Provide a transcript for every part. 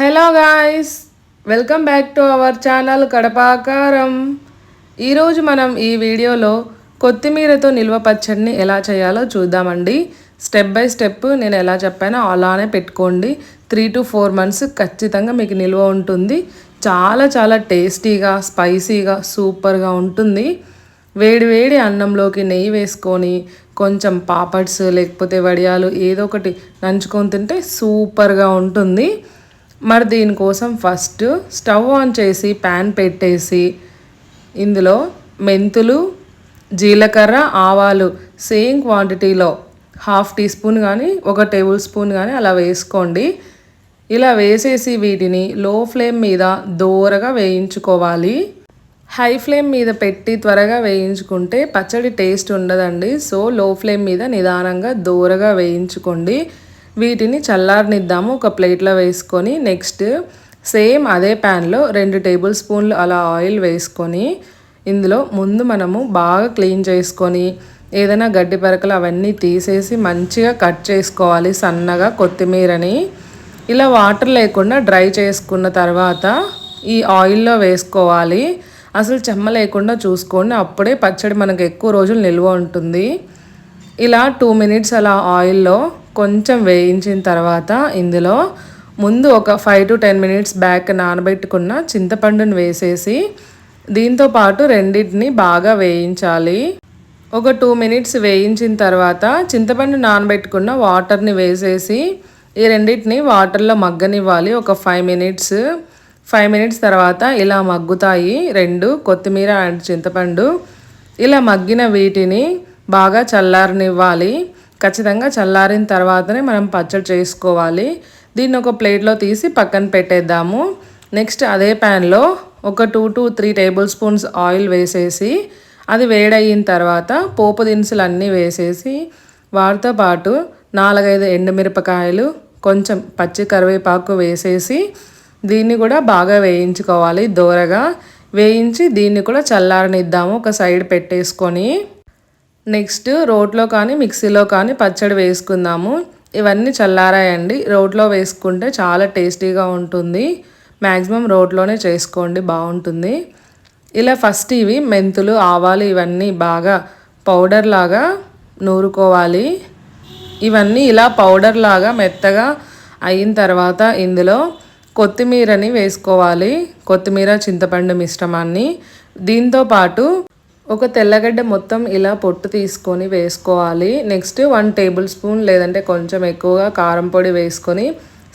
Hello guys welcome back to our channel Kadapakaram. ఈరోజు మనం ఈ వీడియోలో కొత్తిమీరతో నిల్వ పచ్చడిని ఎలా చేయాలో చూద్దామండి. స్టెప్ బై స్టెప్ నేను ఎలా చెప్పానో అలానే పెట్టుకోండి. త్రీ టు ఫోర్ మంత్స్ ఖచ్చితంగా మీకు నిల్వ ఉంటుంది. చాలా చాలా టేస్టీగా స్పైసీగా సూపర్గా ఉంటుంది. వేడి వేడి అన్నంలోకి నెయ్యి వేసుకొని కొంచెం పాపడ్స్ లేకపోతే వడియాలు ఏదో ఒకటి నంచుకొని తింటే సూపర్గా ఉంటుంది. మరి దీనికోసం ఫస్ట్ స్టవ్ ఆన్ చేసి ప్యాన్ పెట్టేసి ఇందులో మెంతులు జీలకర్ర ఆవాలు సేమ్ క్వాంటిటీలో హాఫ్ టీ స్పూన్ కానీ ఒక టేబుల్ స్పూన్ కానీ అలా వేసుకోండి. ఇలా వేసేసి వీటిని లో ఫ్లేమ్ మీద దోరగా వేయించుకోవాలి. హై ఫ్లేమ్ మీద పెట్టి త్వరగా వేయించుకుంటే పచ్చడి టేస్ట్ ఉండదండి. సో లో ఫ్లేమ్ మీద నిదానంగా దూరగా వేయించుకోండి. వీటిని చల్లారనిద్దాము. ఒక ప్లేట్లో వేసుకొని నెక్స్ట్ సేమ్ అదే ప్యాన్లో రెండు టేబుల్ స్పూన్లు అలా ఆయిల్ వేసుకొని ఇందులో ముందు మనము బాగా క్లీన్ చేసుకొని ఏదైనా గడ్డి పరకలు అవన్నీ తీసేసి మంచిగా కట్ చేసుకోవాలి సన్నగా కొత్తిమీరని. ఇలా వాటర్ లేకుండా డ్రై చేసుకున్న తర్వాత ఈ ఆయిల్లో వేసుకోవాలి. అసలు చెమ్మ లేకుండా చూసుకోండి అప్పుడే పచ్చడి మనకు ఎక్కువ రోజులు నిల్వ ఉంటుంది. ఇలా టూ మినిట్స్ అలా ఆయిల్లో కొంచెం వేయించిన తర్వాత ఇందులో ముందు ఒక five to ten minutes back నానబెట్టుకున్న చింతపండుని వేసేసి దీంతో పాటు రెండింటిని బాగా వేయించాలి. ఒక టూ మినిట్స్ వేయించిన తర్వాత చింతపండు నానబెట్టుకున్న వాటర్ని వేసేసి ఈ రెండింటిని వాటర్లో మగ్గనివ్వాలి. ఒక ఫైవ్ మినిట్స్ ఫైవ్ మినిట్స్ తర్వాత ఇలా మగ్గుతాయి రెండు. కొత్తిమీర అండ్ చింతపండు. ఇలా మగ్గిన వీటిని బాగా చల్లారనివ్వాలి. ఖచ్చితంగా చల్లారిన తర్వాతనే మనం పచ్చడి చేసుకోవాలి. దీన్ని ఒక ప్లేట్లో తీసి పక్కన పెట్టేద్దాము. నెక్స్ట్ అదే ప్యాన్లో ఒక two to three tablespoons oil వేసేసి అది వేడయిన తర్వాత పోపు దినుసులు అన్నీ వేసేసి వాటితో పాటు నాలుగైదు ఎండుమిరపకాయలు కొంచెం పచ్చి కరివేపాకు వేసేసి దీన్ని కూడా బాగా వేయించుకోవాలి దోరగా. వేయించి దీన్ని కూడా చల్లారనిద్దాము ఒక సైడ్ పెట్టేసుకొని. నెక్స్ట్ రోట్లో కానీ మిక్సీలో కానీ పచ్చడి వేసుకుందాము. ఇవన్నీ చల్లారాయండి. రోట్లో వేసుకుంటే చాలా టేస్టీగా ఉంటుంది. మ్యాక్సిమం రోట్లోనే చేసుకోండి బాగుంటుంది. ఇలా ఫస్ట్ ఇవి మెంతులు ఆవాలు ఇవన్నీ బాగా పౌడర్ లాగా నూరుకోవాలి. ఇవన్నీ ఇలా పౌడర్ లాగా మెత్తగా అయిన తర్వాత ఇందులో కొత్తిమీరని వేసుకోవాలి. కొత్తిమీర చింతపండు మిశ్రమాన్ని. దీంతో పాటు ఒక తెల్లగడ్డ మొత్తం ఇలా పొట్టు తీసుకొని వేసుకోవాలి. నెక్స్ట్ వన్ టేబుల్ స్పూన్ లేదంటే కొంచెం ఎక్కువగా కారం పొడి వేసుకొని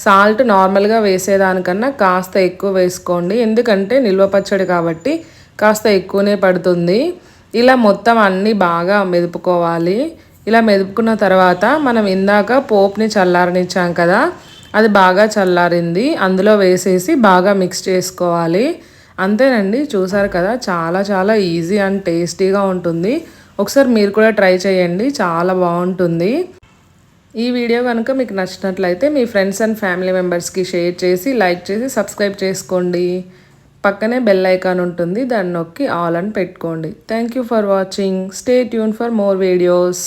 సాల్ట్ నార్మల్గా వేసేదానికన్నా కాస్త ఎక్కువ వేసుకోండి. ఎందుకంటే నిల్వ పచ్చడి కాబట్టి కాస్త ఎక్కువనే పడుతుంది. ఇలా మొత్తం అన్నీ బాగా మెదుపుకోవాలి. ఇలా మెదుపుకున్న తర్వాత మనం ఇందాక పోప్ని చల్లారనిచ్చాం కదా అది బాగా చల్లారింది. అందులో వేసేసి బాగా మిక్స్ చేసుకోవాలి. అంతేనండి చూసారు కదా చాలా చాలా ఈజీ అండ్ టేస్టీగా ఉంటుంది. ఒకసారి మీరు కూడా ట్రై చేయండి చాలా బాగుంటుంది. ఈ వీడియో కనుక మీకు నచ్చినట్లయితే మీ ఫ్రెండ్స్ అండ్ ఫ్యామిలీ మెంబర్స్కి షేర్ చేసి లైక్ చేసి సబ్స్క్రైబ్ చేసుకోండి. పక్కనే బెల్ ఐకాన్ ఉంటుంది దాన్ని నొక్కి ఆల్ అని పెట్టుకోండి. Thank you for watching. Stay tune for more videos.